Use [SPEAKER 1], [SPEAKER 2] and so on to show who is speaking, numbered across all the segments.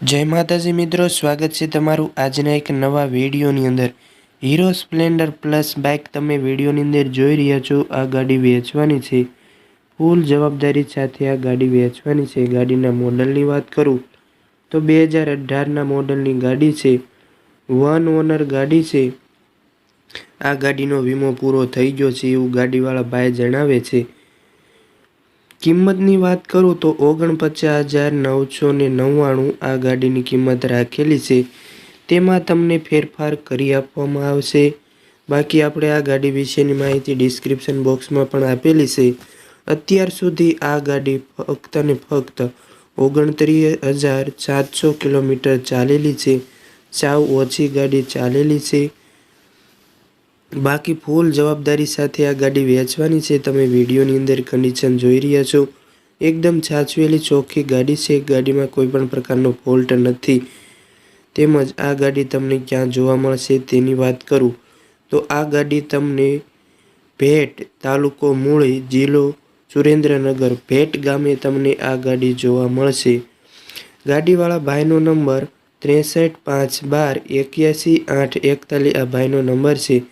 [SPEAKER 1] જય માતાજી મિત્રો, સ્વાગત છે તમારું આજના એક નવા વિડીયોની અંદર. હીરો સ્પ્લેન્ડર પ્લસ બાઇક તમે વિડીયોની અંદર જોઈ રહ્યા છો, આ ગાડી વેચવાની છે. ફૂલ જવાબદારી સાથે આ ગાડી વેચવાની છે. ગાડીના મોડલની વાત કરું, તો બે હજાર અઢારના મોડલની ગાડી છે. વન ઓનર ગાડી છે. આ ગાડીનો વીમો પૂરો થઈ ગયો છે એવું ગાડીવાળા ભાઈ જણાવે છે. કિંમતની વાત કરું તો ઓગણપચાસ હજાર નવસો ને નવ્વાણું આ ગાડીની કિંમત રાખેલી છે. તેમાં તમને ફેરફાર કરી આપવામાં આવશે. બાકી આપણે આ ગાડી વિશેની માહિતી ડિસ્ક્રિપ્શન બોક્સમાં પણ આપેલી છે. અત્યાર સુધી આ ગાડી ફક્ત ને ફક્ત ઓગણત્રીસ હજાર સાતસો કિલોમીટર ચાલેલી છે. સાવ ઓછી ગાડી ચાલેલી છે. બાકી ફૂલ જવાબદારી સાથે આ ગાડી વેચવાની છે. તમે વિડીયોની અંદર કન્ડિશન જોઈ રહ્યા છો. એકદમ છાછવેલી ચોખ્ખી ગાડી છે. ગાડીમાં કોઈ પણ પ્રકારનો ફોલ્ટ નથી. તેમજ આ ગાડી તમને ક્યાં જોવા મળશે તેની વાત કરું. તો આ ગાડી તમને ભેટ તાલુકો મૂળી જિલ્લો સુરેન્દ્રનગર ભેટ ગામે તમને આ ગાડી જોવા મળશે. ગાડીવાળા ભાઈનો નંબર ત્રેસઠ પાંચ બાર એક્યાસી આઠ એકતાલીસ આ ભાઈનો નંબર છે.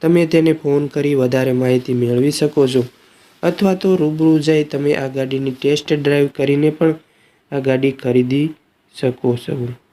[SPEAKER 1] તમે તેને ફોન કરી વધારે માહિતી મેળવી શકો છો. અથવા તો રૂબરૂ જઈ તમે આ ગાડીની ટેસ્ટ ડ્રાઈવ કરીને પણ આ ગાડી ખરીદી શકો છો.